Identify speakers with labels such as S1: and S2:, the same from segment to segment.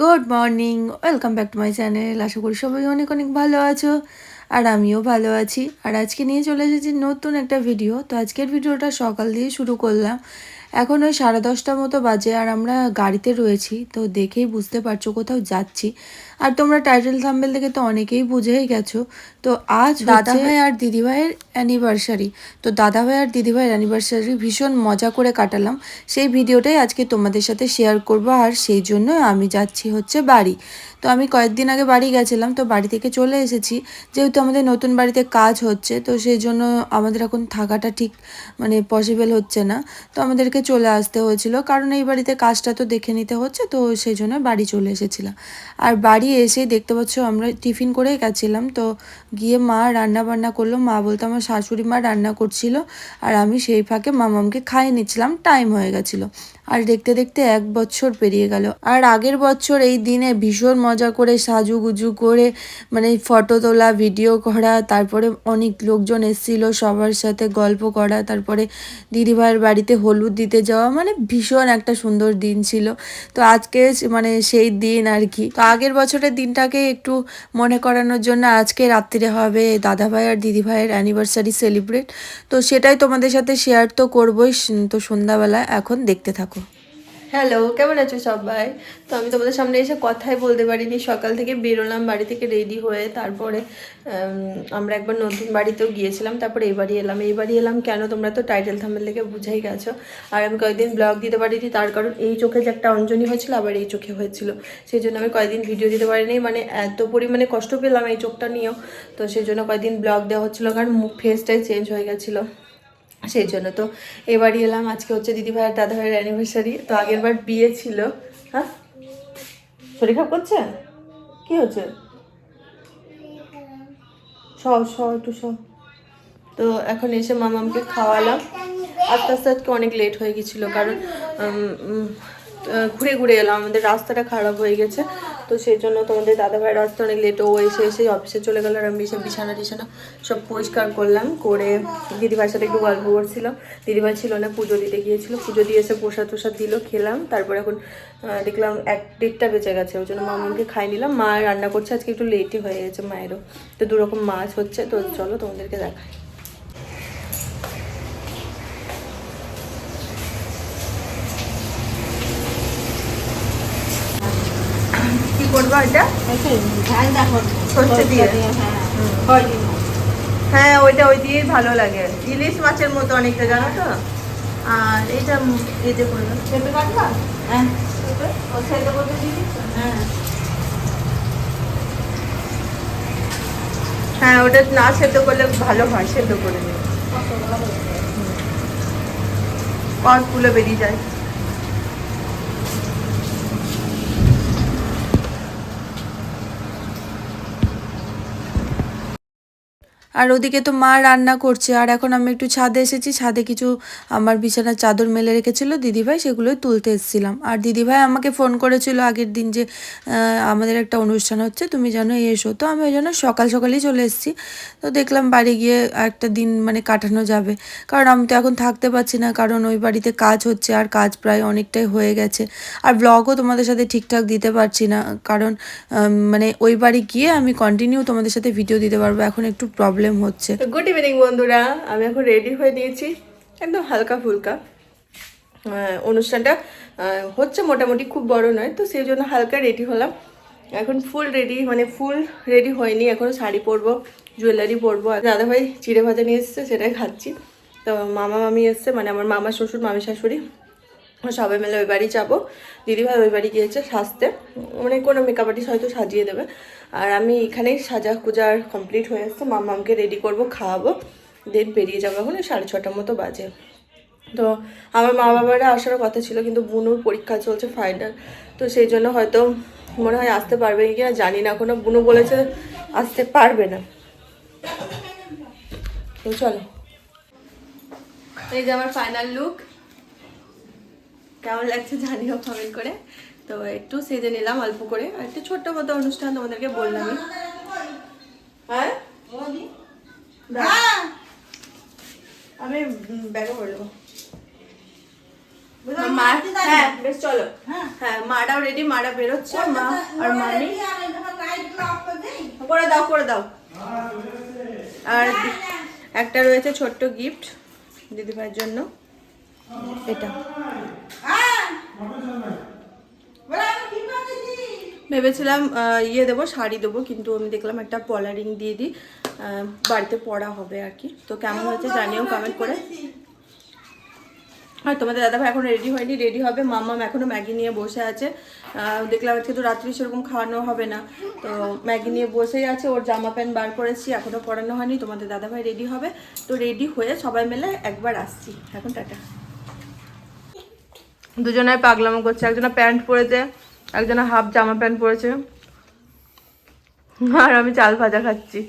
S1: Good morning welcome back to my channel আশা করি সবাই অনেক অনেক ভালো আছো আর আমিও ভালো আছি। আর আজকে নিয়ে চলে এসেছি নতুন একটা ভিডিও তো আজকের ভিডিওটা সকাল দিয়ে শুরু করলাম। এখন ওই সাড়ে দশটা মতো বাজে আর আমরা গাড়িতে রয়েছি, তো দেখেই বুঝতে পারছ কোথাও যাচ্ছি। আর তোমরা টাইটেল থাম্বেল থেকে তো অনেকেই বুঝেই গেছো। তো আজ দাদা ভাই আর দিদিভাইয়ের অ্যানিভার্সারি তো দাদা ভাই আর দিদিভাইয়ের অ্যানিভার্সারি ভীষণ মজা করে কাটালাম। সেই ভিডিওটাই আজকে তোমাদের সাথে শেয়ার করব আর সেই জন্য আমি যাচ্ছি হচ্ছে বাড়ি। তো আমি কয়েকদিন আগে বাড়ি গেছিলাম, তো বাড়ি থেকে চলে এসেছি। যেহেতু আমাদের নতুন বাড়িতে কাজ হচ্ছে, তো সেই জন্য আমাদের এখন থাকাটা ঠিক মানে পসিবল হচ্ছে না। তো আমাদেরকে চলে আসতে হয়েছিল, কারণ এই বাড়িতে কাজটা তো দেখে নিতে হচ্ছে, তো সেই জন্য বাড়ি চলে এসেছিলাম। আর বাড়ি এসে দেখতে পাচ্ছ আমরা টিফিন করে গেছিলাম, তো গিয়ে মা রান্না বান্না করল। মা বলতে আমার শাশুড়ি মা রান্না করছিল, আর আমি সেই ফাঁকে মামামকে খাইয়ে নিচ্ছিলাম, টাইম হয়ে গেছিল। আর দেখতে দেখতে এক বছর পেরিয়ে গেল। আর আগের বছর এই দিনে ভীষণ মজা করে সাজুগুজু করে মানে ফটো তোলা, ভিডিও করা, তারপরে অনেক লোকজন এসেছিল সবার সাথে গল্প করা, তারপরে দিদিভাইয়ের বাড়িতে হলুদ দিতে যাওয়া মানে ভীষণ একটা সুন্দর দিন ছিল। তো আজকে মানে সেই দিন আর কি। তো আগের বছরের দিনটাকে একটু মনে করানোর জন্য আজকে রাত্রিরে হবে দাদাভাই আর দিদিভাইয়ের অ্যানিভার্সারি সেলিব্রেট তো সেটাই তোমাদের সাথে শেয়ার তো করবোই, তো সন্ধ্যাবেলা এখন দেখতে থাকো।
S2: হ্যালো কেমন আছো সবাই? তো আমি তোমাদের সামনে এসে কথাই বলতে পারিনি। সকাল থেকে বেরোলাম, বাড়ি থেকে রেডি হয়ে তারপরে আমরা একবার নতুন বাড়িতেও গিয়েছিলাম, তারপরে এই বাড়ি এলাম, এই বাড়ি এলাম। কেন তোমরা তো টাইটেল থাম্বেল থেকে বুঝাই গেছো। আর আমি কয়েকদিন ব্লগ দিতে পারিনি, তার কারণ এই চোখে যে একটা অঞ্জনী হয়েছিল, আবার এই চোখে হয়েছিল। সেই জন্য আমি কয়েকদিন ভিডিও দিতে পারিনি। মানে এত পরিমাণে কষ্ট পেলাম এই চোখটা নিয়েও। তো সেই জন্য কয়েকদিন ব্লগ দেওয়া হচ্ছিল, কারণ মুখ ফেসটাই চেঞ্জ হয়ে গেছিল। সেই জন্য তো এবারই এলাম। আজকে হচ্ছে দিদিভাই আর দাদা ভাইয়ের অ্যানিভার্সারি তো আগের বার বিয়ে ছিল। হ্যাঁ? শরীর খারাপ করছে? কি হচ্ছে? তো এখন এসে মামামকে খাওয়ালাম। আস্তে আস্তে আজকে অনেক লেট হয়ে গেছিল, কারণ ঘুরে ঘুরে এলাম। আমাদের রাস্তাটা খারাপ হয়ে গেছে। তো সেই জন্য তোমাদের দাদাভাইয়ের রাস্তা অনেক লেট ও এসে এসে অফিসে চলে গেল আর আমি এসে বিছানা টিছানা সব পরিষ্কার করলাম, করে দিদিভাইয়ের সাথে একটু গল্প করছিলাম। দিদিভাই ছিল না, পুজো দিতে গিয়েছিল। পুজো দিয়ে এসে প্রসাদ প্রসাদ দিল, খেলাম। তারপর এখন দেখলাম এক দেড়টা বেঁচে গেছে, ওই জন্য মামাকে খাই নিলাম। মা রান্না করছে, আজকে একটু লেটই হয়ে গেছে মায়েরও। তো দুরকম মাছ হচ্ছে, তো চলো তোমাদেরকে দেখাই কি করব এটা? সর্ষে দিয়ে? হ্যাঁ ওইটা ওই দিয়েই ভালো লাগে। ইলিশ মাছের মতো অনেকটা জানো তো? আর এটা করলাম। কাটলাম হ্যাঁ। ও সেটা করতে দিবি হ্যাঁ। হ্যাঁ ওটা না সেদ্ধ করলে ভালো হয় সেদ্ধ করে নিই কসগুলো বেরিয়ে যায়।
S1: আর ওদিকে তো মা রান্না করছে। আর এখন আমি একটু ছাদে এসেছি। ছাদে কিছু আমার বিছানার চাদর মেলে রেখেছিল দিদিভাই সেগুলোই তুলতে এসেছিলাম। আর দিদিভাই আমাকে ফোন করেছিল আগের দিন যে আমাদের একটা অনুষ্ঠান হচ্ছে, তুমি যেন এসো। তো আমি ওই জন্য সকাল সকালেই চলে এসেছি। তো দেখলাম বাড়ি গিয়ে একটা দিন মানে কাটানো যাবে। কারণ আমি তো এখন থাকতে পারছি না, কারণ ওই বাড়িতে কাজ হচ্ছে আর কাজ প্রায় অনেকটাই হয়ে গেছে। আর ব্লগও তোমাদের সাথে ঠিকঠাক দিতে পারছি না। কারণ মানে ওই বাড়ি গিয়ে আমি কন্টিনিউ তোমাদের সাথে ভিডিও দিতে পারব। এখন একটু প্রবলেম হচ্ছে।
S2: গুড ইভিনিং বন্ধুরা। আমি এখন রেডি হয়ে নিয়েছি একদম হালকা ফুলকা। অনুষ্ঠানটা হচ্ছে মোটামুটি খুব বড় নয়, তো সেই জন্য হালকা রেডি হলাম। এখন ফুল রেডি মানে ফুল রেডি হয়নি এখনও শাড়ি পরবো জুয়েলারি পরবো। আর দাদাভাই চিড়ে ভাজা নিয়ে এসছে, সেটাই খাচ্ছি। তো মামা মামি এসছে মানে আমার মামা শ্বশুর, মামি শাশুড়ি। সবাই মিলে ওই বাড়ি যাব। দিদিভাই ওই বাড়ি গিয়েছে সাজতে। মানে কোনো মেকআপ আর্টিস্ট হয়তো সাজিয়ে দেবে। আর আমি এখানেই সাজা কুজার কমপ্লিট হয়ে আসছে মামামকে রেডি করব, খাওয়াবো। দেন বেরিয়ে যাব এখন সাড়ে ছটার মতো বাজে। তো আমার মা বাবারা আসার কথা ছিল, কিন্তু বুনুর পরীক্ষা চলছে ফাইনাল তো সেই জন্য হয়তো মনে হয় আসতে পারবে কি না জানি না। এখনও বুনু বলেছে আসতে পারবে না। তো চলো। এই যে আমার ফাইনাল লুক কেমন লাগছে জানিও কমেন্ট করে। তো একটু সেজে নিলাম অল্প করে। আর একটু ছোট্ট মতো অনুষ্ঠান তোমাদেরকে বললামই। হ্যাঁ? আমি ব্যাগে পড়ে দেবো। মা হ্যাঁ বেশ চলো। হ্যাঁ। মারাও রেডি মারা বেরোচ্ছে মা আর মানি করে দাও করে দাও। আর একটা রয়েছে ছোট্ট গিফট দিদিভাইয়ের জন্য। এটা। ভেবেছিলাম ইয়ে দেবো, শাড়ি দেবো, কিন্তু আমি দেখলাম একটা পলারিং দিয়ে দিই বাড়িতে পড়া হবে আর কি। তো কেমন হয়েছে জানিও কমেন্ট করে। আর তোমাদের দাদাভাই এখন রেডি হয়নি রেডি হবে। মাম্মাম এখনও ম্যাগি নিয়ে বসে আছে। দেখলাম আজকে তো রাত্রি সেরকম খাওয়ানো হবে না। তো ম্যাগি নিয়ে বসেই আছে, ওর জামা প্যান্ট বার করেছি এখনও পরানো হয়নি। তোমাদের দাদাভাই রেডি হবে। তো রেডি হয়ে সবাই মিলে একবার আসছি। এখন টাটা। দুজনায় পাগলামো করছে। একজনা প্যান্ট পরেছে একজনা হাফ জামা প্যান্ট পরেছে। আর আমি চাল ভাজা খাচ্ছি।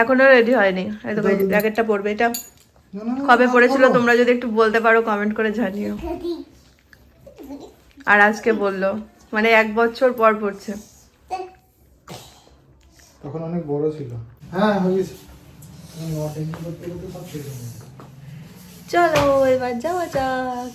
S2: এখনও রেডি হয়নি। জ্যাকেটটা পরবে। এটা কবে পড়েছিল তোমরা যদি একটু বলতে পারো কমেন্ট করে জানিও। আর আজকে বলল মানে এক বছর পর পড়ছে।
S3: তখন অনেক বড় ছিল। হ্যাঁ হয়েছে।
S2: চলো, এবার যাওয়া যাক।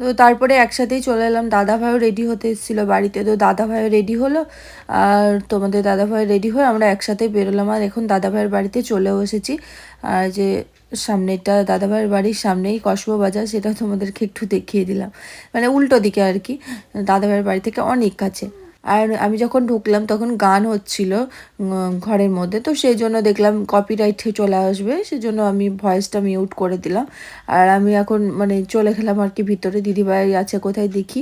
S1: তো তারপরে একসাথেই চলে এলাম। দাদা ভাইও রেডি হতে এসেছিল বাড়িতে। তো দাদা ভাইও রেডি হলো, আর তোমাদের দাদা ভাই রেডি হয়ে আমরা একসাথে বেরোলাম। আর এখন দাদা ভাইয়ের বাড়িতে চলেও এসেছি। আর যে সামনেটা দাদা ভাইয়ের বাড়ির সামনেই কসবা বাজার, সেটা তোমাদেরকে একটু দেখিয়ে দিলাম। মানে উল্টো দিকে আর কি। দাদা ভাইয়ের বাড়ি থেকে অনেক কাছে। আর আমি যখন ঢুকলাম তখন গান হচ্ছিল ঘরের মধ্যে। তো সেই জন্য দেখলাম কপিরাইট চলে আসবে, সেজন্য আমি ভয়েসটা মিউট করে দিলাম। আর আমি এখন মানে চলে গেলাম আর কি ভিতরে। দিদিভাই আছে, কোথায় দেখি?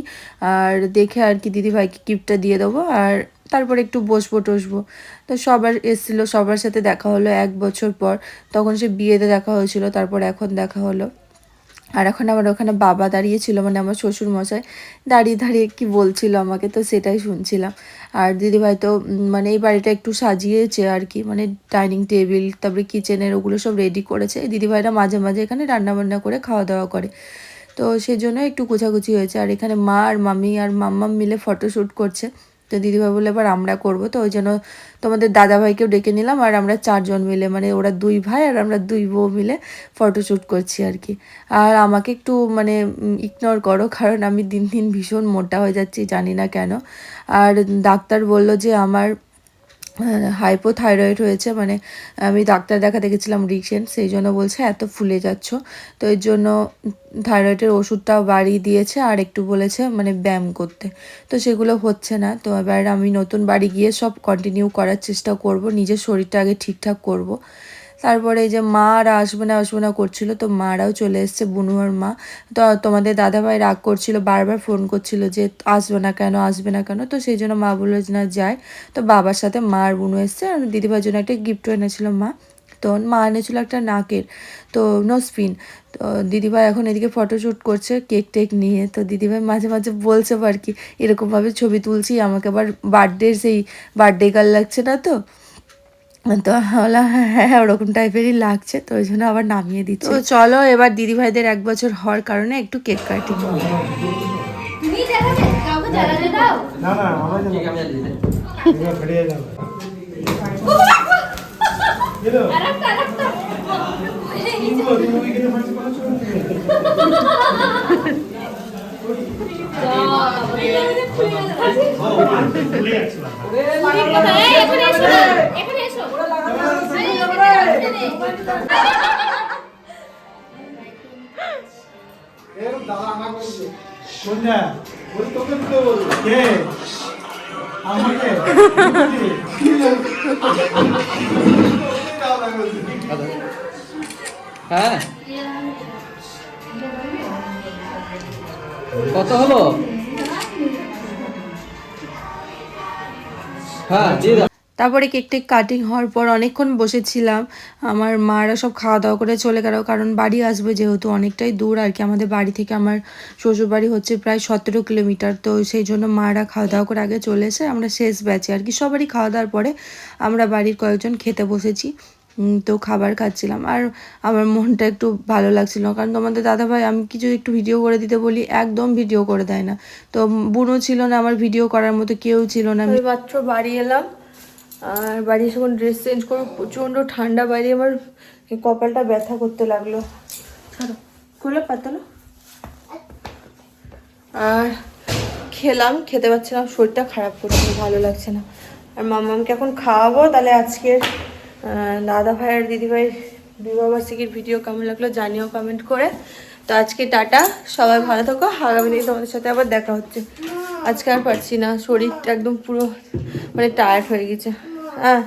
S1: আর দেখে আর কি দিদিভাইকে গিফটটা দিয়ে দেবো। আর তারপর একটু বসবো, টসবো। তো সবার এসেছিল, সবার সাথে দেখা হলো। এক বছর পর তখন সে বিয়েতে দেখা হয়েছিল, তারপর এখন দেখা হলো। আর এখন আমার ওখানে বাবা দাঁড়িয়েছিল মানে আমার শ্বশুর মশাই দাঁড়িয়ে দাঁড়িয়ে কি বলছিল আমাকে, তো সেটাই শুনছিলাম। আর দিদিভাই তো মানে এই বাড়িটা একটু সাজিয়েছে আর কি মানে ডাইনিং টেবিল, তারপরে কিচেনের ওগুলো সব রেডি করেছে। দিদিভাইরা মাঝে মাঝে এখানে রান্নাবান্না করে খাওয়া দাওয়া করে। তো সেই জন্য একটু গোছাগুছি হয়েছে। আর এখানে মা আর মামি আর মাম্মাম মিলে ফটোশ্যুট করছে। তো দিদিভাই বলে এবার আমরা করব। তো ওই জন্য তোমাদের দাদাভাইকেও ডেকে নিলাম আর আমরা চারজন মিলে মানে ওরা দুই ভাই আর আমরা দুই বউ মিলে ফটোশ্যুট করছি আর কি। আর আমাকে একটু মানে ইগনোর করো, কারণ আমি দিন দিন ভীষণ মোটা হয়ে যাচ্ছি, জানি না কেন। আর ডাক্তার বলল যে, আমার হাইপোথাইরয়েড হয়েছে মানে আমি ডাক্তার দেখাতে গেছিলাম রিসেন্ট সেই জন্য বলছে এত ফুলে যাচ্ছ। তো এর জন্য থাইরয়েডের ওষুধটাও বাড়িয়ে দিয়েছে আর একটু বলেছে মানে ব্যায়াম করতে। তো সেগুলো হচ্ছে না। তো এবার আমি নতুন বাড়ি গিয়ে সব কন্টিনিউ করার চেষ্টা করব, নিজের শরীরটা আগে ঠিকঠাক করব। তারপরে এই যে মা আর আসবে না আসবে না করছিল, তো মারাও চলে এসছে বুনুয়ার মা। তো তোমাদের দাদাভাই রাগ করছিল, বারবার ফোন করছিল যে আসবে না কেন, আসবে না কেন, তো সেই জন্য মা বলল যে না যায় তো বাবার সাথে মা আর বুনু এসছে, আর দিদিভাইয়ের জন্য একটা গিফটও এনেছিল মা। তো মা এনেছিল একটা নাকের, তো নোসপিন তো দিদিভাই এখন এদিকে ফটোশ্যুট করছে কেক টেক নিয়ে। তো দিদিভাই মাঝে মাঝে বলছে আর কি, এরকমভাবে ছবি তুলছি, আমাকে আবার বার্থডের সেই বার্থডে গার্ল লাগছে না তো। তো বললাম হ্যাঁ হ্যাঁ ওরকম টাইপেরই লাগছে তো ওই জন্য আবার নামিয়ে দিচ্ছে। তো চলো এবার দিদিভাইদের এক বছর হওয়ার কারণে একটু কেক কাটি
S4: এখানে
S5: হ্যাঁ। কত হলো? হ্যাঁ দাও।
S1: তারপরে কেক টেক কাটিং হওয়ার পর অনেকক্ষণ বসেছিলাম। আমার মারা সব খাওয়া দাওয়া করে চলে গেল, কারণ বাড়ি আসবে যেহেতু অনেকটাই দূর আর কি। আমাদের বাড়ি থেকে আমার শ্বশুর বাড়ি হচ্ছে প্রায় সতেরো কিলোমিটার, তো সেই জন্য মারা খাওয়া দাওয়া করে আগে চলে এসে আমরা শেষ ব্যাচে আর কি। সবারই খাওয়া দাওয়ার পরে আমরা বাড়ির কয়েকজন খেতে বসেছি তো খাবার খাচ্ছিলাম। আর আমার মনটা একটু ভালো লাগছিল, কারণ তোমাদের দাদাভাই আমি কিছু একটু ভিডিও করে দিতে বলি, একদম ভিডিও করে দেয় না। তো বুনো ছিল না, আমার ভিডিও করার মতো কেউ ছিল না।
S2: আমি মাত্র বাড়ি এলাম আর বাড়ি এসে ড্রেস চেঞ্জ করব। প্রচণ্ড ঠান্ডা বাইরে, আমার কপালটা ব্যথা করতে লাগল। খোলো পাতলো। আর খেলাম, খেতে পারছিলাম শরীরটা খারাপ করছে, ভালো লাগছে না। আর মামামকে এখন খাওয়াবো, তাহলে আজকের দাদা ভাই আর দিদি ভাই বিবাহবার্ষিকীর ভিডিও কেমন লাগল জানিও কমেন্ট করে। তো আজকে টাটা, সবাই ভালো থাকো। আগামী দিনে তোমাদের সাথে আবার দেখা হচ্ছে। আজকে আর পারছি না শরীরটা একদম পুরো মানে টায়ার্ড হয়ে গেছে। হ্যাঁ